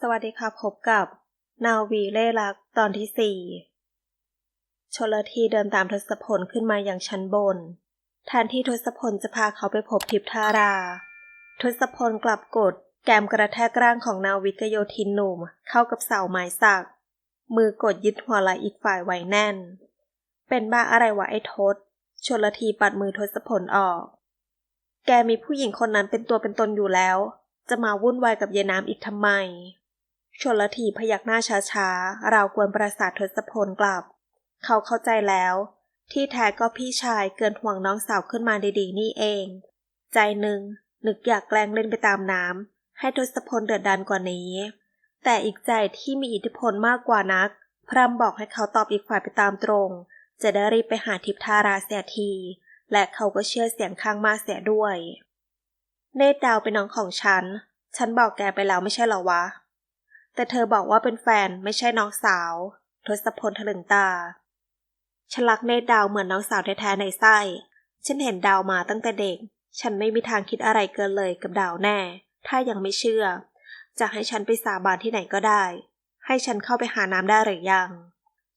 สวัสดีค่ะพบกับ นาวีเล่ลักตอนที่สี่ชลทีเดินตามทศพลขึ้นมาอย่างชั้นบนแทนที่ทศพลจะพาเขาไปพบทิพทารา ทศพลกลับกดแกมกระแทกร่างของนาวิกโยธินหนุ่มเข้ากับเสาไม้สัก มือกดยึดหัวไหลอีกฝ่ายไว้แน่น เป็นบ้าอะไรวะไอ้ทศชลทีปัดมือทศพลออก แกมีผู้หญิงคนนั้นเป็นตัวเป็นตนอยู่แล้ว จะมาวุ่นวายกับเยายน้ำอีกทำไม ชนละทีพยักหน้าช้าๆ ราวกวนประสาททศพลกลับ เขาเข้าใจแล้ว ที่แท้ก็พี่ชายเกินห่วงน้องสาวขึ้นมาดีๆ นี่เอง ใจหนึ่งนึกอยากแกล้งเล่นไปตามน้ำให้ทศพลเดือดดันกว่านี้ แต่อีกใจที่มีอิทธิพลมากกว่านัก พร่ำบอกให้เขาตอบอีกฝ่ายไปตามตรง จะได้รีบไปหาทิพทาราเสียที และเขาก็เชื่อเสียงข้างมากเสียด้วย เนตดาวเป็นน้องของฉัน ฉันบอกแกไปแล้วไม่ใช่เหรอวะ แต่เธอบอกว่าเป็นแฟนไม่ใช่น้องสาว ทศพลถลึงตา ฉันรักเนตดาวเหมือนน้องสาวแท้ๆในไส้ ฉันเห็นดาวมาตั้งแต่เด็ก ฉันไม่มีทางคิดอะไรเกินเลยกับดาวแน่ ถ้ายังไม่เชื่อ จะให้ฉันไปสาบานที่ไหนก็ได้ ให้ฉันเข้าไปหาน้ำได้หรือยัง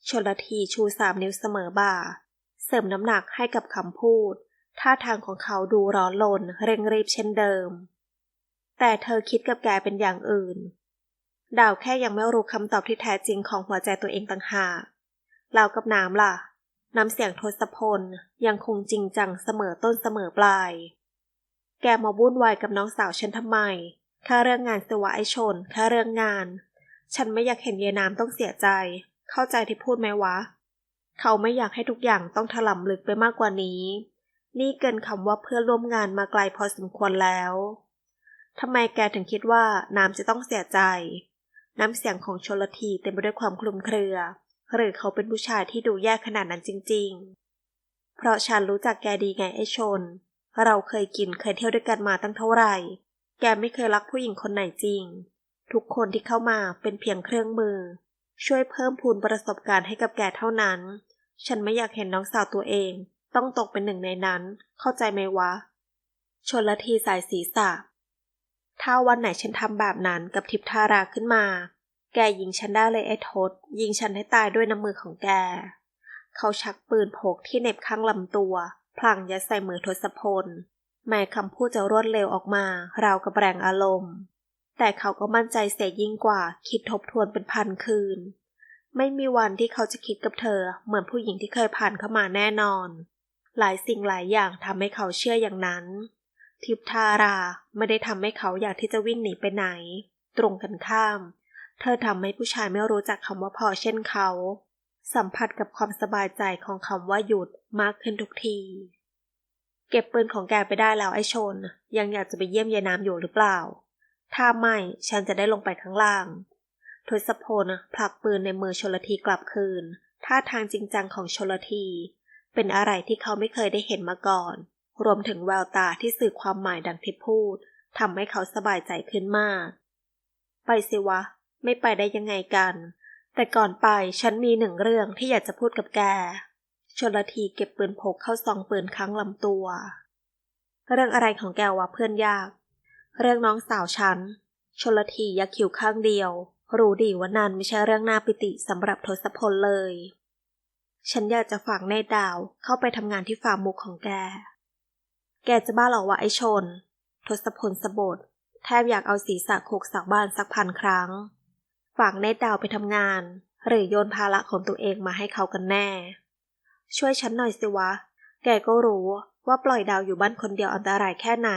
ชนละทีชูสามนิ้วเสมอบ่า เสริมน้ำหนักให้กับคำพูด ท่าทางของเขาดูร้อนรนเร่งรีบเช่นเดิม แต่เธอคิดกับแกเป็นอย่างอื่น ดาวแค่ยังไม่รู้คำตอบที่แท้จริงของหัวใจตัวเองต่างหากเรากับน้ำล่ะ น้ำเสียงทศพลยังคงจริงจังเสมอต้นเสมอปลาย แกมาวุ่นวายกับน้องสาวฉันทำไมแค่เรื่องงานสวะไอชนแค่เรื่องงาน ฉันไม่อยากเห็นเยายน้ำต้องเสียใจ เข้าใจที่พูดไหมวะ เขาไม่อยากให้ทุกอย่างต้องถล่มลึกไปมากกว่านี้ นี่เกินคำว่าเพื่อร่วมงานมาไกลพอสมควรแล้วทำไมแกถึงคิดว่าน้ำจะต้องเสียใจ น้ำเสียงของชลทีเต็มไปด้วยความคลุมเครือ หรือเขาเป็นผู้ชายที่ดูแย่ขนาดนั้นจริง ๆ เพราะฉันรู้จักแกดีไงไอ้ชน เราเคยกินเคยเที่ยวด้วยกันมาตั้งเท่าไหร่ แกไม่เคยรักผู้หญิงคนไหนจริง ทุกคนที่เข้ามาเป็นเพียงเครื่องมือ ช่วยเพิ่มพูนประสบการณ์ให้กับแกเท่านั้น ฉันไม่อยากเห็นน้องสาวตัวเอง ต้องตกเป็นหนึ่งในนั้น เข้าใจไหมวะ ชนละทีสายศีรษะ ถ้าวันไหนฉันทำแบบนั้นกับทิพทาราขึ้นมา แกยิงฉันได้เลยไอ้ทศ ยิงฉันให้ตายด้วยน้ำมือของแก เขาชักปืนพกที่เน็บข้างลำตัว พลางยัดใส่มือทศพลแม้คำพูดจะรวดเร็วออกมา ราวกับแรงอารมณ์ แต่เขาก็มั่นใจเสียยิ่งกว่า คิดทบทวนเป็นพันคืน ไม่มีวันที่เขาจะคิดกับเธอ เหมือนผู้หญิงที่เคยผ่านเข้ามาแน่นอน หลายสิ่งหลายอย่างทำให้เขาเชื่ออย่างนั้น ทิพทาราไม่ได้ทำให้เขาอยากที่จะวิ่งหนีไปไหน ตรงกันข้าม เธอทำให้ผู้ชายไม่รู้จักคำว่าพอเช่นเขา สัมผัสกับความสบายใจของคำว่าหยุดมากขึ้นทุกที เก็บปืนของแกไปได้แล้วไอ้ชน ยังอยากจะไปเยี่ยมยายน้ำอยู่หรือเปล่า ถ้าไม่ฉันจะได้ลงไปข้างล่างทศพลผลักปืนในมือชลทีกลับคืนท่าทางจริงจังของชลที เป็นอะไรที่เขาไม่เคยได้เห็นมาก่อน รวมถึงแววตาที่สื่อความหมายดังที่พูดทำให้เขาสบายใจขึ้นมาก ไปสิวะ ไม่ไปได้ยังไงกัน แต่ก่อนไปฉันมีหนึ่งเรื่องที่อยากจะพูดกับแก ชนละทีเก็บปืนพกเข้าซองปืนค้างลำตัว เรื่องอะไรของแกวะเพื่อนยาก เรื่องน้องสาวฉัน ชนละทียักคิ้วข้างเดียว รู้ดีว่านันไม่ใช่เรื่องน่าปิติสำหรับทศพลเลย ฉันอยากจะฝากนตรดาวเข้าไปทำงานที่ฟาร์มมุกของแก แกจะบ้าหรอวะไอชน ทศพลสะบดแทบอยากเอาศีรษะโขกสักบ้านสักพันครั้ง ฝากเนตดาวไปทำงาน หรือโยนภาระของตัวเองมาให้เขากันแน่ ช่วยฉันหน่อยสิวะ แกก็รู้ว่าปล่อยดาวอยู่บ้านคนเดียวอันตรายแค่ไหน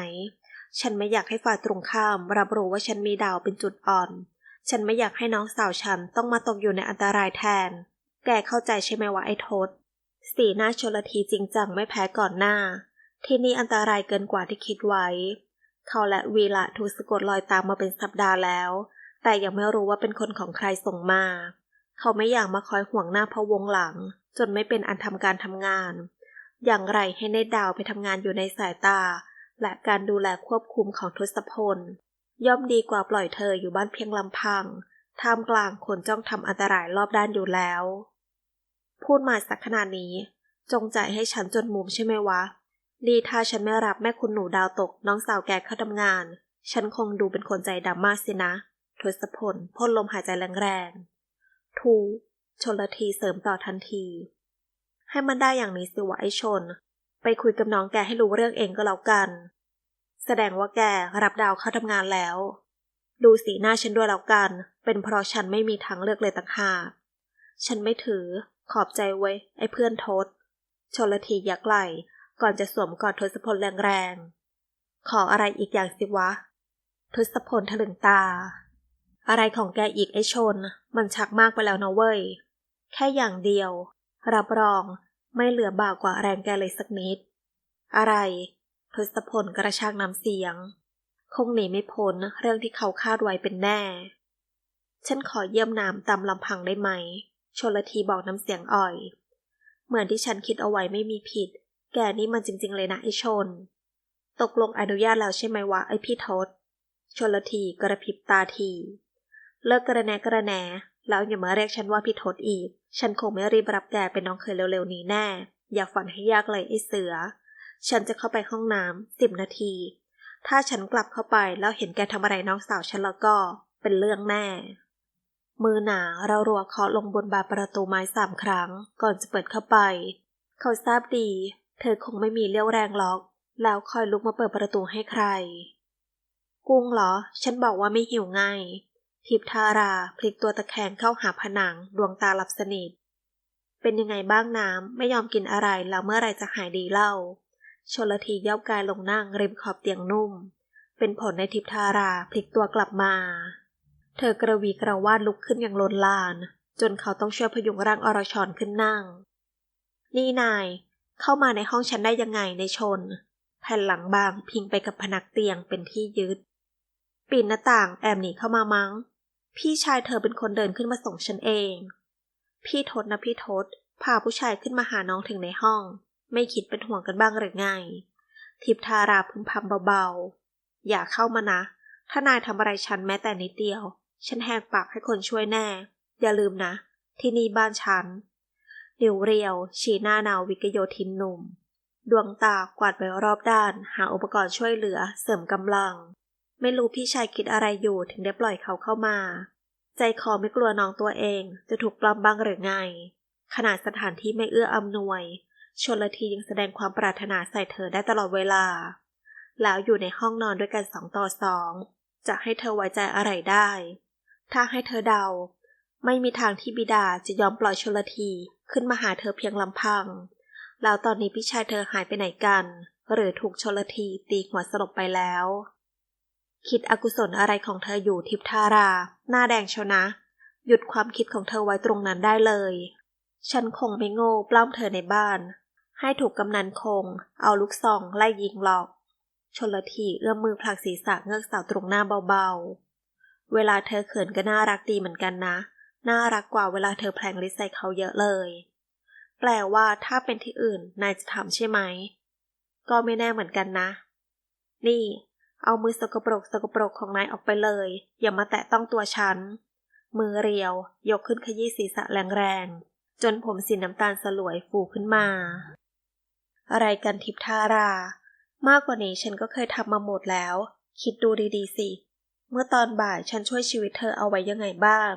ฉันไม่อยากให้ฝ่ายตรงข้าม รับรู้ว่าฉันมีดาวเป็นจุดอ่อน ฉันไม่อยากให้น้องสาวฉันต้องมาตกอยู่ในอันตรายแทน แกเข้าใจใช่ไหมวะไอ้ทศ สีหน้าชลทีจริงจังไม่แพ้ก่อนหน้า ที่นี่อันตรายเกินกว่าที่คิดไว้ เขาและวีละถูกสะกดรอยตามมาเป็นสัปดาห์แล้ว แต่ยังไม่รู้ว่าเป็นคนของใครส่งมา เขาไม่อยากมาคอยห่วงหน้าพะวงหลัง จนไม่เป็นอันทำการทำงาน อย่างไรให้เนดาวไปทำงานอยู่ในสายตา และการดูแลควบคุมของทศพล ย่อมดีกว่าปล่อยเธออยู่บ้านเพียงลำพัง ท่ามกลางคนจ้องทำอันตรายรอบด้านอยู่แล้ว พูดมาสักขนาดนี้ จงใจให้ฉันจนมุมใช่ไหมวะ ดีถ้าฉันไม่รับแม่คุณหนูดาวตกน้องสาวแกเข้าทำงาน ฉันคงดูเป็นคนใจดำมากสินะทศพลพ่นลมหายใจแรงๆ ทูชนละทีเสริมต่อทันที ให้มันได้อย่างนี้สิวะไอชน ไปคุยกับน้องแกให้รู้เรื่องเองก็แล้วกัน แสดงว่าแกรับดาวเข้าทำงานแล้ว ดูสีหน้าฉันด้วยแล้วกัน เป็นเพราะฉันไม่มีทางเลือกเลยต่างหากฉันไม่ถือขอบใจไว้ ไอ้เพื่อนทศชนละทียักไหล ก่อนจะสวมกอดทศพลแรงๆ ขออะไรอีกอย่างสิวะ ทศพลถลึงตา อะไรของแกอีกไอชน มันชักมากไปแล้วนะเว้ย แค่อย่างเดียว รับรองไม่เหลือบากกว่าแรงแกเลยสักนิด อะไร ทศพลกระชากน้ำเสียง คงหนีไม่พ้นเรื่องที่เขาคาดไว้เป็นแน่ ฉันขอเยี่ยมน้ำตามลำพังได้ไหม ชนละทีบอกน้ำเสียงอ่อย เหมือนที่ฉันคิดเอาไว้ไม่มีผิด แกนี่มันจริง ๆ เลยนะไอชน ตกลงอนุญาตแล้วใช่ไหมวะไอพี่ทศ ชนละทีกระพริบตาที เลิกกระแนกระแนแล้วอย่ามาเรียกฉันว่าพี่ทศอีก ฉันคงไม่รีบรับแกเป็นน้องเคยเร็วๆนี้แน่ อย่าฝันให้ยากเลยไอเสือ ฉันจะเข้าไปห้องน้ำสิบนาที ถ้าฉันกลับเข้าไปแล้วเห็นแกทำอะไรน้องสาวฉันแล้วก็เป็นเรื่องแน่มือหนาเรารัวเคาะลงบนบานประตูไม้สามครั้ง ก่อนจะเปิดเข้าไป เขาทราบดี เธอคงไม่มีเลี้ยวแรงล็อก แล้วคอยลุกมาเปิดประตูให้ใคร กุ้งเหรอ ฉันบอกว่าไม่หิวไงทิพทาราพลิกตัวตะแคงเข้าหาผนังดวงตาหลับสนิท เป็นยังไงบ้างน้ำ ไม่ยอมกินอะไรแล้วเมื่อไรจะหายดีเล่าชนละทีย่อกายลงนั่งริมขอบเตียงนุ่ม เป็นผลในทิพทาราพลิกตัวกลับมา เธอกระวีกระวาดลุกขึ้นอย่างลนลาน จนเขาต้องช่วยพยุงร่างอรชรขึ้นนั่ง นี่นาย เข้ามาในห้องฉันได้ยังไงในชน แผ่นหลังบางพิงไปกับผนักเตียงเป็นที่ยึด ปีนหน้าต่างแอบหนีเข้ามามั้ง พี่ชายเธอเป็นคนเดินขึ้นมาส่งฉันเอง พี่ทศนะพี่ทศพาผู้ชายขึ้นมาหาน้องถึงในห้อง ไม่คิดเป็นห่วงกันบ้างหรือไง ทิพทาราพึมพำเบาๆ อย่าเข้ามานะ ถ้านายทำอะไรฉันแม้แต่นิดเดียว ฉันแหกปากให้คนช่วยแน่ อย่าลืมนะ ที่นี่บ้านฉัน นิ้วเรียว ชี้หน้านาววิกโยธินหนุ่ม ดวงตากวาดไปรอบด้าน หาอุปกรณ์ช่วยเหลือเสริมกำลัง ไม่รู้พี่ชายคิดอะไรอยู่ถึงได้ปล่อยเขาเข้ามา ใจคอไม่กลัวน้องตัวเองจะถูกปลอมบ้างหรือไง ขนาดสถานที่ไม่เอื้ออำนวย ชนละทียังแสดงความปรารถนาใส่เธอได้ตลอดเวลา แล้วอยู่ในห้องนอนด้วยกันสองต่อสองจะให้เธอไว้ใจอะไรได้ ถ้าให้เธอเดา ไม่มีทางที่บิดาจะยอมปล่อยชนละที ขึ้นมาหาเธอเพียงลำพัง แล้วตอนนี้พี่ชายเธอหายไปไหนกัน หรือถูกชลทีตีหัวสลบไปแล้ว คิดอกุศลอะไรของเธออยู่ทิพทารา หน้าแดงเชยวนะ หยุดความคิดของเธอไว้ตรงนั้นได้เลย ฉันคงไม่โง่ปล้ำเธอในบ้าน ให้ถูกกำนันคง เอาลูกซองไล่ยิงหรอกชนละทีเอื้อมมือผลักศีรษะเงือกสาวตรงหน้าเบาๆ เวลาเธอเขินก็น่ารักดีเหมือนกันนะ น่ารักกว่าเวลาเธอแพลงลิสใส่เขาเยอะเลย แปลว่าถ้าเป็นที่อื่นนายจะทำใช่ไหม ก็ไม่แน่เหมือนกันนะ นี่ เอามือสกปรกสกปรกของนายออกไปเลย อย่ามาแตะต้องตัวฉัน มือเรียว ยกขึ้นขยี้ศีรษะแรงๆ จนผมสีน้ำตาลสลวยฟูขึ้นมา อะไรกันทิพทารา มากกว่านี้ฉันก็เคยทำมาหมดแล้ว คิดดูดีๆสิ เมื่อตอนบ่ายฉันช่วยชีวิตเธอเอาไว้ยังไงบ้าง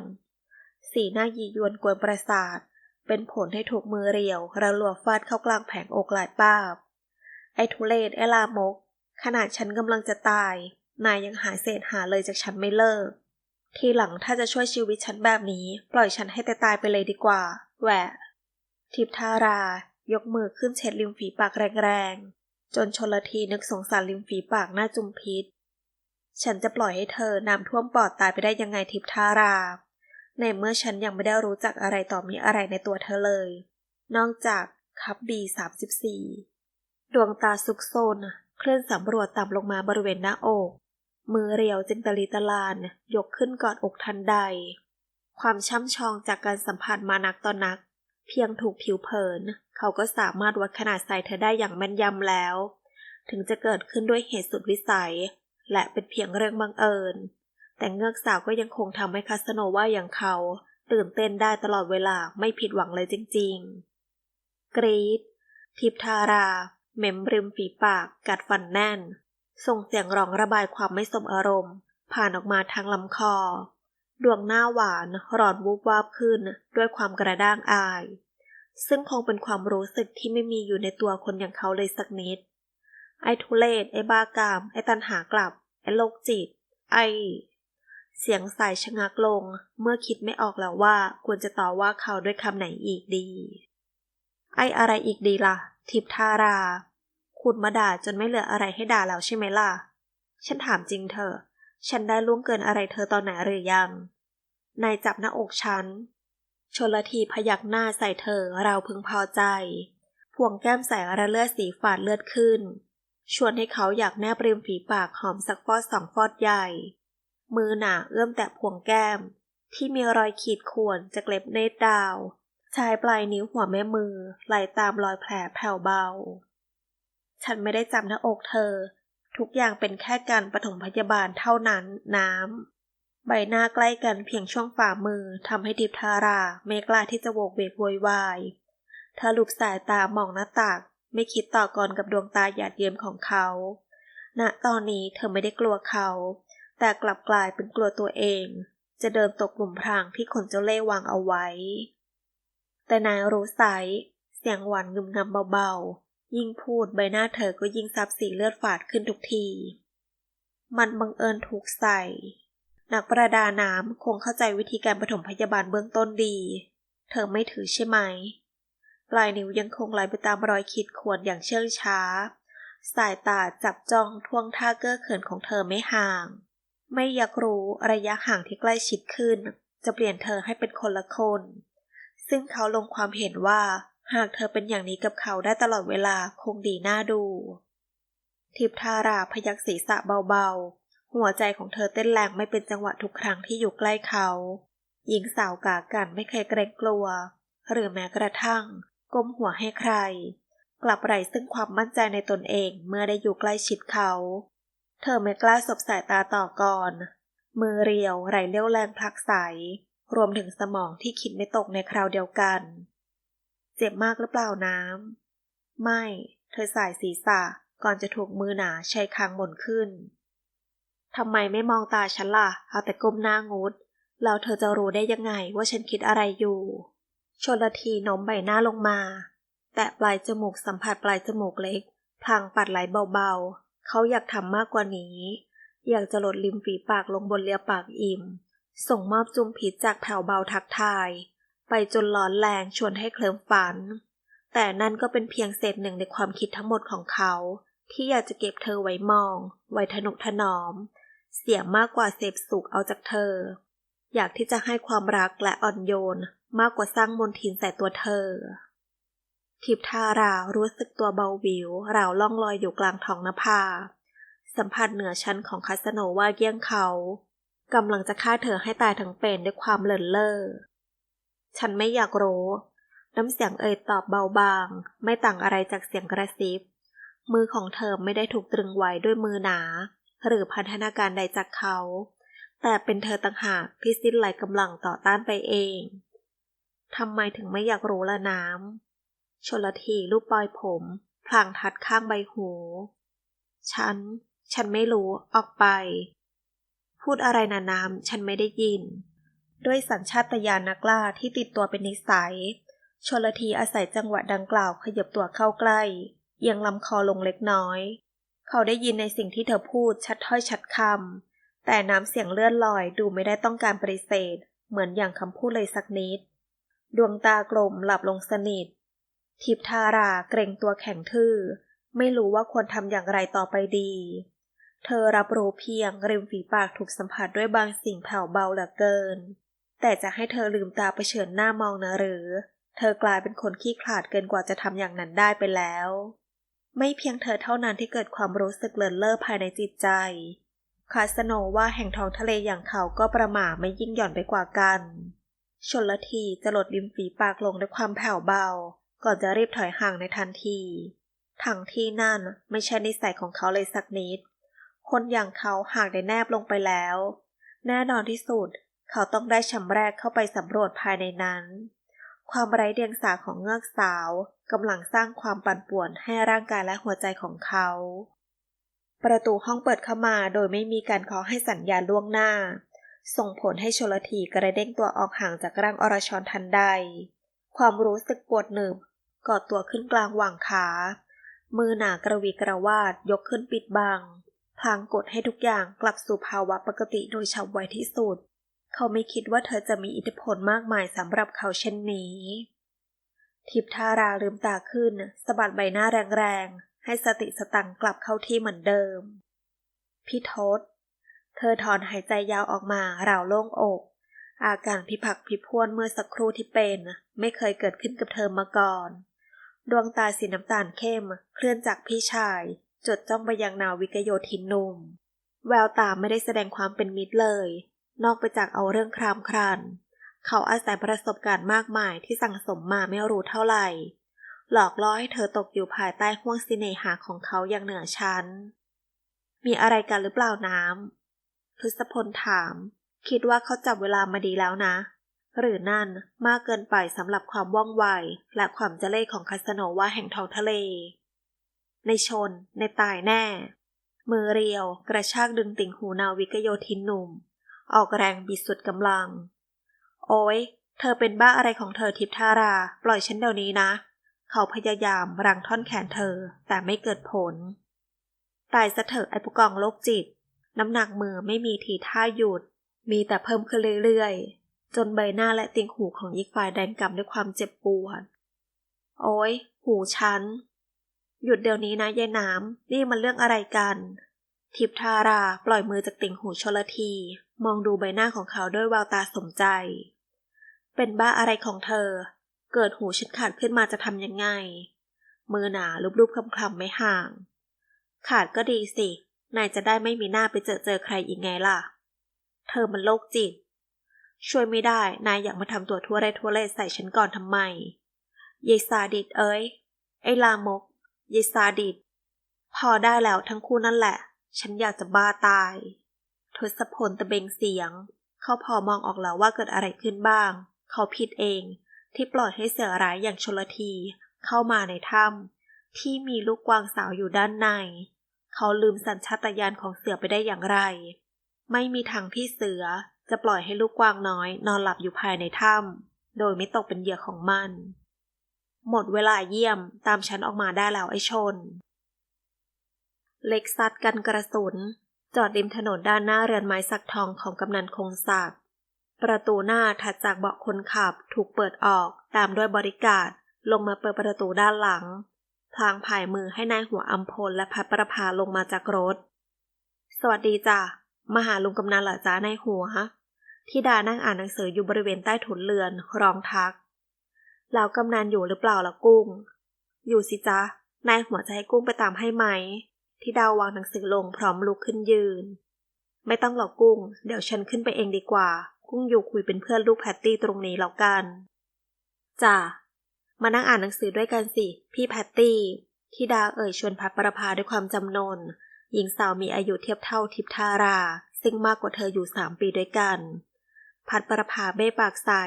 สีหน้ายียวนกวนประสาท เป็นผลให้ถูกมือเรียวระลวฟาดเข้ากลางแผงอกหลายป้าบ ไอ้ทุเลศไอ้ลามก ขนาดฉันกำลังจะตาย นายยังหาเศษหาเลยจากฉันไม่เลิก ทีหลังถ้าจะช่วยชีวิตฉันแบบนี้ ปล่อยฉันให้แต่ตายไปเลยดีกว่า แหวะ ทิพทารายกมือขึ้นเช็ดริมฝีปากแรงๆ จนชนละทีนึกสงสารริมฝีปากหน้าจุมพิษ ฉันจะปล่อยให้เธอน้ำท่วมปอดตายไปได้ยังไงทิพทารา ในเมื่อฉันยังไม่ได้รู้จักอะไรต่อมีอะไรในตัวเธอเลย นอกจากคับบีสามสิบสี่ดวงตาซุกโซนเคลื่อนสำรวจต่ำลงมาบริเวณหน้าอก มือเรียวจึงตลีตลาน ยกขึ้นกอดอกทันใด ความช่ำชองจากการสัมผัสมานักต่อนนัก เพียงถูกผิวเผิน เขาก็สามารถวัดขนาดไซเธอได้อย่างแม่นยำแล้ว ถึงจะเกิดขึ้นด้วยเหตุสุดวิสัย และเป็นเพียงเรื่องบังเอิญ แต่เงือกสาวก็ยังคงทำให้คาสโนว่าอย่างเขา ตื่นเต้นได้ตลอดเวลาไม่ผิดหวังเลยจริงๆ กรีดทิพทาราเม้มริมฝีปากกัดฟันแน่น ส่งเสียงร้องระบายความไม่สมอารมณ์ ผ่านออกมาทางลำคอ ดวงหน้าหวานร้อนวูบวาบขึ้นด้วยความกระด้างอาย ซึ่งคงเป็นความรู้สึกที่ไม่มีอยู่ในตัวคนอย่างเขาเลยสักนิด ไอ้ทุเลศไอ้บ้ากาม ไอ้ตันหากลับ ไอ้โรคจิต ไอ เสียงสายชะงักลงเมื่อคิดไม่ออกแล้วว่าควรจะต่อว่าเขาด้วยคำไหนอีกดี ไออะไรอีกดีล่ะ ทิพทารา คุณมาด่าจนไม่เหลืออะไรให้ด่าแล้วใช่ไหมล่ะ ฉันถามจริงเถอฉันได้ล่วงเกินอะไรเธอตอนไหนหรือยัง นายจับหน้าอกฉัน ชนละทีพยักหน้าใส่เธอเราพึงพอใจ พวงแก้มใส่ระเลือดสีฝาดเลือดขึ้น ชวนให้เขาอยากแนบริมฝีปากหอมสักฟอดสองฟอดใหญ่ มือหนาเอื้อมแตะพวงแก้ม ที่มีรอยขีดข่วนจากเล็บเนตรดาวชายปลายนิ้วหัวแม่มือไหลตามรอยแผลแผ่วเบา ฉันไม่ได้จำหน้าอกเธอ ทุกอย่างเป็นแค่การปฐมพยาบาลเท่านั้นน้ำ ใบหน้าใกล้กันเพียงช่วงฝ่ามือทำให้ดิบทาราไม่กล้าที่จะโวกเวกโวยวายเธอหลุบสายตามองหน้าตากไม่คิดต่อกรกับดวงตาหยาดเยิ้มของเขา ณ ตอนนี้เธอไม่ได้กลัวเขา แต่กลับกลายเป็นกลัวตัวเอง จะเดินตกหลุมพรางที่คนเจ้าเล่วางเอาไว้ แต่นายรู้ใสเสียงหวานงึมงำเบาๆ ยิ่งพูดใบหน้าเธอก็ยิ่งซับสีเลือดฝาดขึ้นทุกที มันบังเอิญถูกใส่ นักประดาน้ำคงเข้าใจวิธีการปฐมพยาบาลเบื้องต้นดี เธอไม่ถือใช่ไหมปลายนิ้วยังคงไหลไปตามรอยขีดข่วนอย่างเชื่องช้า สายตาจับจ้องท่วงท่าเก้อเขินของเธอไม่ห่าง ไม่อยากรู้ระยะห่างที่ใกล้ชิดขึ้น จะเปลี่ยนเธอให้เป็นคนละคน ซึ่งเขาลงความเห็นว่า หากเธอเป็นอย่างนี้กับเขาได้ตลอดเวลาคงดีน่าดู ทิพทาราพยักศีรษะเบาๆ หัวใจของเธอเต้นแรงไม่เป็นจังหวะทุกครั้งที่อยู่ใกล้เขา หญิงสาวกากันไม่เคยเกรงกลัว หรือแม้กระทั่ง ก้มหัวให้ใคร กลับไร้ซึ่งความมั่นใจในตนเองเมื่อได้อยู่ใกล้ชิดเขา เธอไม่กล้าสบสายตาต่อก่อน มือเรียวไหลเลี้ยวแรงพลักใส รวมถึงสมองที่คิดไม่ตกในคราวเดียวกัน เจ็บมากหรือเปล่าน้ำ ไม่ เธอสายศีรษะก่อนจะถูกมือหนาใช้คางหม่นขึ้นทำไมไม่มองตาฉันล่ะ เอาแต่ก้มหน้างุด แล้วเธอจะรู้ได้ยังไงว่าฉันคิดอะไรอยู่ ชนละทีน้มใบหน้าลงมา แตะปลายจมูกสัมผัสปลายจมูกเล็ก พลางปัดไหลเบา เขาอยากทำมากกว่านี้ อยากจะลดริมฝีปากลงบนเลียปากอิ่ม ส่งมอบจุมพิษจากแผ่วเบาทักทาย ไปจนร้อนแรงชวนให้เคลิ้มฝัน แต่นั่นก็เป็นเพียงเศษหนึ่งในความคิดทั้งหมดของเขา ที่อยากจะเก็บเธอไว้มอง ไว้ทนุถนอม เสียมากกว่าเสพสุขเอาจากเธอ อยากที่จะให้ความรักและอ่อนโยน มากกว่าสร้างมนทินใส่ตัวเธอ ทิพทารารู้สึกตัวเบาวิว ราวล่องลอยอยู่กลางท้องนภา สัมผัสเหนือชั้นของคาสโนวาเยี่ยงเขากำลังจะฆ่าเธอให้ตายทั้งเป็นด้วยความเลินเล่อ ฉันไม่อยากรู้ น้ำเสียงเอ่ยตอบเบาบาง ไม่ต่างอะไรจากเสียงกระซิบ มือของเธอไม่ได้ถูกตรึงไว้ด้วยมือหนา หรือพันธนาการใดจากเขา แต่เป็นเธอต่างหากที่สิ้นไหลกำลังต่อต้านไปเอง ทำไมถึงไม่อยากรู้ละน้ำ ชนละทีลูกปลอยผม พลางทัดข้างใบหู ฉัน ฉันไม่รู้ ออกไป พูดอะไรนะน้ำฉันไม่ได้ยิน ด้วยสัญชาตญาณนักล่าที่ติดตัวเป็นนิสัยชนละทีอาศัยจังหวะดังกล่าวขยับตัวเข้าใกล้เอียงลำคอลงเล็กน้อย เขาได้ยินในสิ่งที่เธอพูดชัดถ้อยชัดคำ แต่น้ำเสียงเลื่อนลอยดูไม่ได้ต้องการปฏิเสธ เหมือนอย่างคำพูดเลยสักนิด ดวงตากลมหลับลงสนิท ทิพทาราเกรงตัวแข็งทื่อ ไม่รู้ว่าควรทำอย่างไรต่อไปดี เธอรับรู้เพียงริมฝีปากถูกสัมผัสด้วยบางสิ่งแผ่วเบาเหลือเกิน แต่จะให้เธอลืมตาไปเฉินหน้ามองนะหรือ เธอกลายเป็นคนขี้ขลาดเกินกว่าจะทำอย่างนั้นได้ไปแล้ว ไม่เพียงเธอเท่านั้นที่เกิดความรู้สึกเลินเล่อภายในจิตใจ คาสโนว่าแห่งท้องทะเลอย่างเขาก็ประหม่าไม่ยิ่งหย่อนไปกว่ากัน ชนละทีจะหลดริมฝีปากลงด้วยความแผ่วเบา ก่อนจะรีบถอยห่างในทันที ทั้งที่นั่นไม่ใช่นิสัยของเขาเลยสักนิด คนอย่างเขาหากได้แนบลงไปแล้ว แน่นอนที่สุด เขาต้องได้ชำแรกเข้าไปสำรวจภายในนั้น ความไร้เดียงสาของเงือกสาวกำลังสร้างความปั่นป่วนให้ร่างกายและหัวใจของเขา ประตูห้องเปิดเข้ามาโดยไม่มีการขอให้สัญญาณล่วงหน้า ส่งผลให้ชลทีกระเด้งตัวออกห่างจากร่างอรชรทันใด ความรู้สึกปวดหนึบกอดตัวขึ้นกลางหว่างขา มือหนากระวีกระวาดยกขึ้นปิดบังพลางกดให้ทุกอย่างกลับสู่ภาวะปกติโดยฉับไวที่สุด เขาไม่คิดว่าเธอจะมีอิทธิพลมากมายสำหรับเขาเช่นนี้ ทิพทาราลืมตาขึ้นสะบัดใบหน้าแรงๆ ให้สติสตังกลับเข้าที่เหมือนเดิม พี่ทศ เธอถอนหายใจยาวออกมา ราวโล่งอก อาการพิพักพิพวนเมื่อสักครู่ที่เป็น ไม่เคยเกิดขึ้นกับเธอมาก่อน ดวงตาสีน้ำตาลเข้ม เคลื่อนจากพี่ชาย จดจ้องไปยังนาวิกโยธินหนุ่ม แววตาไม่ได้แสดงความเป็นมิตรเลย นอกไปจากเอาเรื่องครามครัน เขาอาศัยประสบการณ์มากมายที่สั่งสมมาไม่รู้เท่าไหร่ หลอกล่อให้เธอตกอยู่ภายใต้ห่วงสิเนหาของเขาอย่างเหนือชั้น มีอะไรกันหรือเปล่าน้ำทศพลถาม คิดว่าเขาจับเวลามาดีแล้วนะ หรือนั่นมากเกินไปสำหรับความว่องไว และความเจเล่ของคาสโนวาแห่งท้องทะเล ในชน ในตายแน่ มือเรียวกระชากดึงติ่งหูนาวิกโยธินหนุ่ม ออกแรงบิดสุดกำลัง โอ้ยเธอเป็นบ้าอะไรของเธอทิพทารา ปล่อยฉันเดี๋ยวนี้นะ เขาพยายามรังท่อนแขนเธอแต่ไม่เกิดผล ตายซะเถอะไอ้ผู้กองโรคจิต น้ำหนักมือไม่มีทีท่าหยุด มีแต่เพิ่มขึ้นเรื่อยๆ จนใบหน้าและติ่งหูของอีกฝ่ายแดงกำด้วยความเจ็บปวด โอ้ย หูฉัน หยุดเดี๋ยวนี้นะยายน้ำ นี่มันเรื่องอะไรกัน ทิพทาราปล่อยมือจากติ่งหูชลที มองดูใบหน้าของเขาด้วยแววตาสมใจ เป็นบ้าอะไรของเธอ เกิดหูฉันขาดขึ้นมาจะทำยังไง มือหนาลูบๆคลำๆไม่ห่าง ขาดก็ดีสิ นายจะได้ไม่มีหน้าไปเจอเจอใครอีกไงล่ะ เธอมันโรคจิต ช่วยไม่ได้ นายอยากมาทำตัวทั่วไรทั่วเลใส่ฉันก่อนทำไมเยายซาดิดเอ้ย ไอ้ลามกเยายซาดิดพอได้แล้วทั้งคู่นั่นแหละ ฉันอยากจะบ้าตาย ทศพลตะเบงเสียง เขาพอมองออกแล้วว่าเกิดอะไรขึ้นบ้าง เขาผิดเองที่ปล่อยให้เสือร้ายอย่างชลทีเข้ามาในถ้ำที่มีลูกกวางสาวอยู่ด้านใน เขาลืมสัญชาตญาณของเสือไปได้อย่างไร ไม่มีทางที่เสือจะปล่อยให้ลูกกวางน้อย นอนหลับอยู่ภายในถ้ำโดยไม่ตกเป็นเหยื่อของมัน หมดเวลาเยี่ยมตามฉันออกมาได้แล้วไอ้ชน เล็กซัดกันกระสุน จอดริมถนนด้านหน้าเรือนไม้สักทองของกำนันคงศักดิ์ประตูหน้าถัดจากเบาะคนขับถูกเปิดออกตามด้วยบริการลงมาเปิดประตูด้านหลัง พลางผายมือให้นายหัวอัมพลและพัดประภาลงมาจากรถ สวัสดีจ้ะ มาหาลุงกำนันเหรอจ้านายหัวที่ดานั่งอ่านหนังสืออยู่บริเวณใต้ถุนเรือนร้องทักแล้วกำนันอยู่หรือเปล่าล่ะกุ้ง อยู่สิจ๊ะนายหัวจะให้กุ้งไปตามให้ไหมที่ดาวางหนังสือลงพร้อมลุกขึ้นยืน ไม่ต้องหรอกกุ้ง เดี๋ยวฉันขึ้นไปเองดีกว่า กุ้งอยู่คุยเป็นเพื่อนลูกแพตตี้ตรงนี้แล้วกันจ้ะมานั่งอ่านหนังสือด้วยกันสิ พี่แพตตี้ที่ดาเอ่ยชวนพัดประภาด้วยความจำนน หญิงสาวมีอายุเทียบเท่าทิพทารา ซึ่งมากกว่าเธออยู่สามปีด้วยกัน พัดประภาเบ้ปากใส่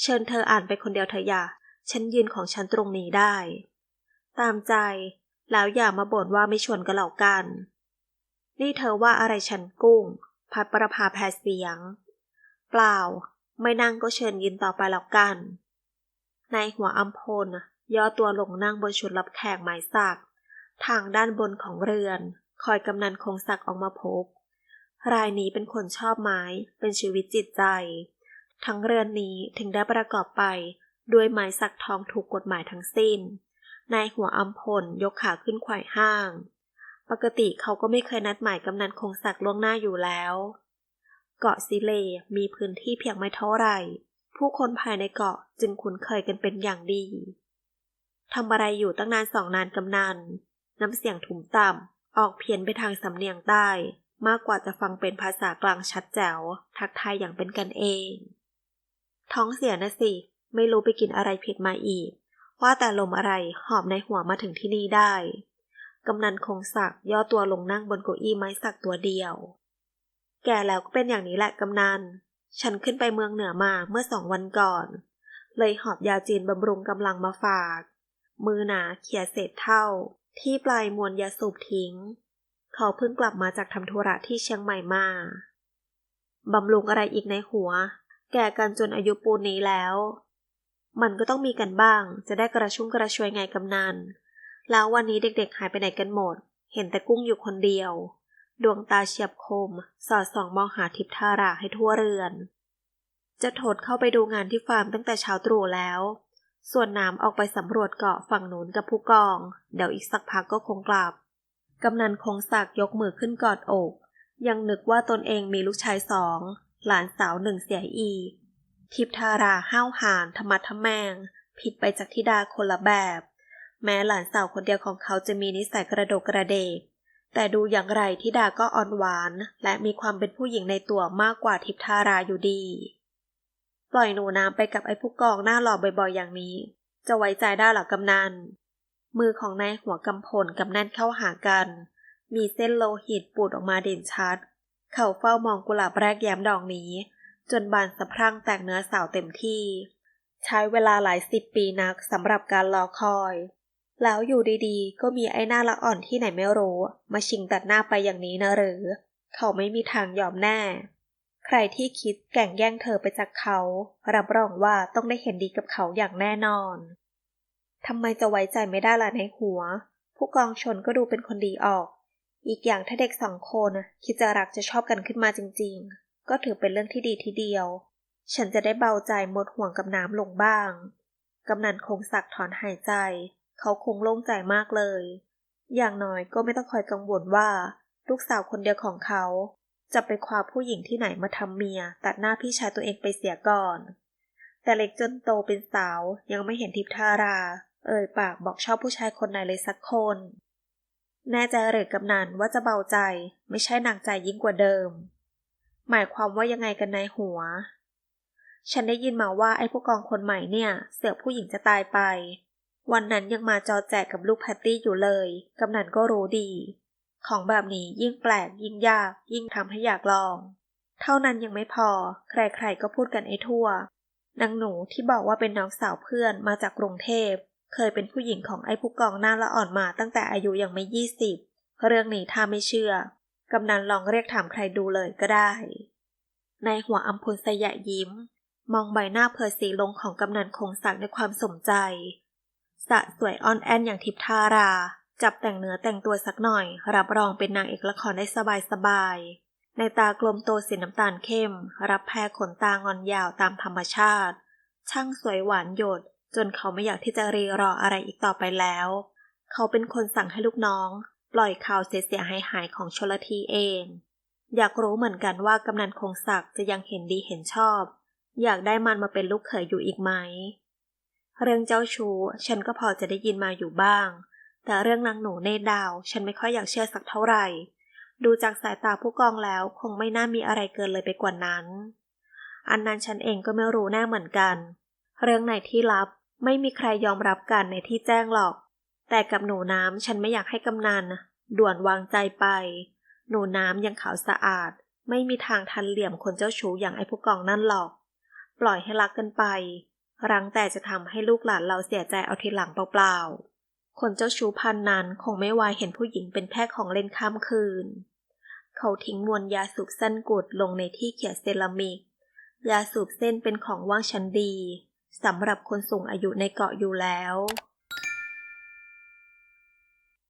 เชิญเธออ่านไปคนเดียวเถอะอย่าฉันยืนของฉันตรงนี้ได้ ตามใจ แล้วอย่ามาบ่นว่าไม่ชวนก็แล้วกัน นี่เธอว่าอะไรฉันกุ้ง พัดประภาแพ้เสียง เปล่า ไม่นั่งก็เชิญยินต่อไปแล้วกันนายหัวอัมพลย่อตัวลงนั่งบนชุดรับแขกหมายสักทางด้านบนของเรือน คอยกำนันคงศักดิ์ออกมาพบ รายนี้เป็นคนชอบไม้ เป็นชีวิตจิตใจ ทั้งเรือนนี้ถึงได้ประกอบไป ด้วยไม้สักทองถูกกฎหมายทั้งสิ้น นายหัวอัมพลยกขาขึ้นไขว่ห้าง ปกติเขาก็ไม่เคยนัดหมายกำนันคงศักดิ์ล่วงหน้าอยู่แล้ว เกาะซิเลมีพื้นที่เพียงไม่เท่าไหร่ ผู้คนภายในเกาะจึงคุ้นเคยกันเป็นอย่างดีทำอะไรอยู่ตั้งนานสองนานกำนัน น้ำเสียงถุ่มต่ำ ออกเพี้ยนไปทางสำเนียงใต้ มากกว่าจะฟังเป็นภาษากลางชัดแจ๋ว ทักทายอย่างเป็นกันเอง ท้องเสียนะสิ ไม่รู้ไปกินอะไรผิดมาอีก ว่าแต่ลมอะไรหอบในหัวมาถึงที่นี่ได้ กำนันคงศักย่อตัวลงนั่งบนเก้าอี้ไม้สักตัวเดียว แก่แล้วก็เป็นอย่างนี้แหละกำนัน ฉันขึ้นไปเมืองเหนือมาเมื่อสองวันก่อน เลยหอบยาจีนบำรุงกำลังมาฝาก มือหนาเขี่ยเศษเท่า ที่ปลายมวนยาสูบทิ้ง เขาเพิ่งกลับมาจากทำธุระที่เชียงใหม่มา บำรุงอะไรอีกในหัว แก่กันจนอายุปูนนี้แล้ว มันก็ต้องมีกันบ้าง จะได้กระชุ่มกระชวยไงกำนัน แล้ววันนี้เด็กๆหายไปไหนกันหมด เห็นแต่กุ้งอยู่คนเดียว ดวงตาเฉียบคม สอดส่องมองหาทิพทาราให้ทั่วเรือน จะโถดเข้าไปดูงานที่ฟาร์มตั้งแต่เช้าตรู่แล้ว ส่วนน้ำออกไปสำรวจเกาะฝั่งนู้นกับผู้กอง เดี๋ยวอีกสักพักก็คงกลับ กำนันคงศักยกมือขึ้นกอดอก ยังนึกว่าตนเองมีลูกชายสอง หลานสาวหนึ่งเสียอีก ทิพทาราห้าวหาญธรรมะทะแมง ผิดไปจากธิดาคนละแบบ แม้หลานสาวคนเดียวของเขาจะมีนิสัยกระโดกกระเดก แต่ดูอย่างไรธิดาก็อ่อนหวาน และมีความเป็นผู้หญิงในตัวมากกว่าทิพทาราอยู่ดี ปล่อยหนูน้ำไปกับไอ้ผู้กองหน้าหล่อบ่อยๆ อย่างนี้ จะไว้ใจได้หรอกำนัน มือของนายหัวกำพลกำแน่นเข้าหากัน มีเส้นโลหิตปูดออกมาเด่นชัด เขาเฝ้ามองกุหลาบแรกแย้มดอกนี้ จนบานสะพรั่งแตกเนื้อสาวเต็มที่ ใช้เวลาหลายสิบปีนักสำหรับการรอคอย แล้วอยู่ดีๆ ก็มีไอ้หน้าละอ่อนที่ไหนไม่รู้ มาชิงตัดหน้าไปอย่างนี้นะหรือ เขาไม่มีทางยอมแน่ ใครที่คิดแก่งแย่งเธอไปจากเขา รับรองว่าต้องได้เห็นดีกับเขาอย่างแน่นอน ทำไมจะไว้ใจไม่ได้ล่ะในหัว ผู้กองชนก็ดูเป็นคนดีออก อีกอย่างถ้าเด็กสองคนคิดจะรักจะชอบกันขึ้นมาจริง ๆ ก็ถือเป็นเรื่องที่ดีทีเดียว ฉันจะได้เบาใจหมดห่วงกับน้ำลงบ้าง กำนันคงสักถอนหายใจ เขาคงโล่งใจมากเลย อย่างน้อยก็ไม่ต้องคอยกังวลว่าลูกสาวคนเดียวของเขา จะไปคว้าผู้หญิงที่ไหนมาทำเมีย ตัดหน้าพี่ชายตัวเองไปเสียก่อน แต่เล็กจนโตเป็นสาวยังไม่เห็นทิพทารา เอ่ยปากบอกชอบผู้ชายคนไหนเลยสักคน แน่ใจหรือกำนันว่าจะเบาใจ ไม่ใช่หนักใจยิ่งกว่าเดิม หมายความว่ายังไงกันในหัว ฉันได้ยินมาว่าไอ้ผู้กองคนใหม่เนี่ย เสือกผู้หญิงจะตายไป วันนั้นยังมาจอแจกกับลูกแพตตี้อยู่เลยกำนันก็รู้ดี ของแบบนี้ยิ่งแปลกยิ่งยาก ยิ่งทำให้อยากลอง เท่านั้นยังไม่พอ ใครๆก็พูดกันไอ้ทั่วนางหนูที่บอกว่าเป็นน้องสาวเพื่อนมาจากกรุงเทพ เคยเป็นผู้หญิงของไอ้ผู้กองหน้าละอ่อนมาตั้งแต่อายุยังไม่ยี่สิบเรื่องนี้ถ้าไม่เชื่อกำนันลองเรียกถามใครดูเลยก็ได้ ในหัวอัมพลสยะยิ้ม มองใบหน้าเพอสีลงของกำนันคงศักดิ์ด้วยความสมใจ สะสวยอ่อนแอนอย่างทิพทารา จับแต่งเนื้อแต่งตัวสักหน่อย รับรองเป็นนางเอกละครได้สบายสบายๆในตากลมโตสีน้ำตาลเข้ม รับแพรขนตางอนยาวตามธรรมชาติ ช่างสวยหวานหยด จนเขาไม่อยากที่จะรีรออะไรอีกต่อไปแล้ว เขาเป็นคนสั่งให้ลูกน้อง ปล่อยข่าวเสียหายหายของชลทีเอง อยากรู้เหมือนกันว่ากำนันคงศักดิ์จะยังเห็นดีเห็นชอบ อยากได้มันมาเป็นลูกเขยอยู่อีกไหม เรื่องเจ้าชู้ฉันก็พอจะได้ยินมาอยู่บ้าง แต่เรื่องนางหนูเนดาว ฉันไม่ค่อยอยากเชื่อสักเท่าไหร่ ดูจากสายตาผู้กองแล้วคงไม่น่ามีอะไรเกินเลยไปกว่านั้น อันนั้นฉันเองก็ไม่รู้แน่เหมือนกัน เรื่องไหนที่ลับไม่มีใครยอมรับกันในที่แจ้งหรอก แต่กับหนูน้ำฉันไม่อยากให้กำนันด่วนวางใจไป หนูน้ำยังขาวสะอาด ไม่มีทางทันเหลี่ยมคนเจ้าชู้อย่างไอ้ผู้กองนั่นหรอก ปล่อยให้รักกันไป รังแต่จะทำให้ลูกหลานเราเสียใจเอาทีหลังเปล่าๆ คนเจ้าชู้พันนั้นคงไม่วายเห็นผู้หญิงเป็นแค่ของเล่นข้ามคืน เขาทิ้งมวลยาสูบสั้นกุดลงในที่เขียเซรามิก ยาสูบเส้นเป็นของว่างชั้นดีสำหรับคนสูงอายุในเกาะอยู่แล้ว